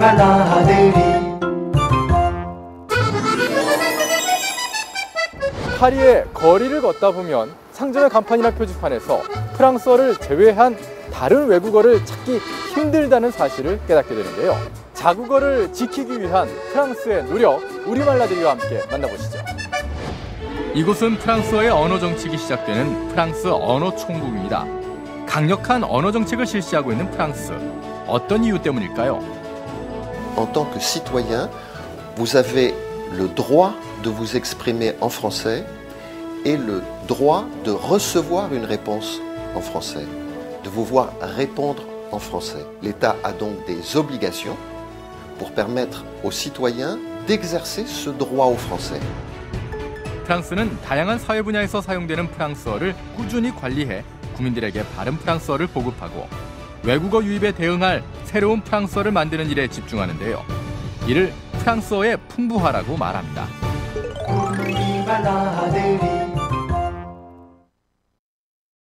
발라드리 파리의 거리를 걷다 보면 상점의 간판이나 표지판에서 프랑스어를 제외한 다른 외국어를 찾기 힘들다는 사실을 깨닫게 되는데요. 자국어를 지키기 위한 프랑스의 노력, 우리말라들이와 함께 만나보시죠. 이곳은 프랑스어의 언어 정책이 시작되는 프랑스 언어 총국입니다. 강력한 언어 정책을 실시하고 있는 프랑스. 어떤 이유 때문일까요? En tant que citoyen, vous avez le droit de vous exprimer en français et le droit de recevoir une réponse en français, de vous voir répondre en français. L'État a donc des obligations pour permettre aux citoyens d'exercer ce droit au français. 프랑스는 다양한 사회 분야에서 사용되는 프랑스어를 꾸준히 관리해 국민들에게 바른 프랑스어를 보급하고 외국어 유입에 대응할 새로운 프랑스어를 만드는 일에 집중하는데요. 이를 프랑스어의 풍부화라고 말합니다.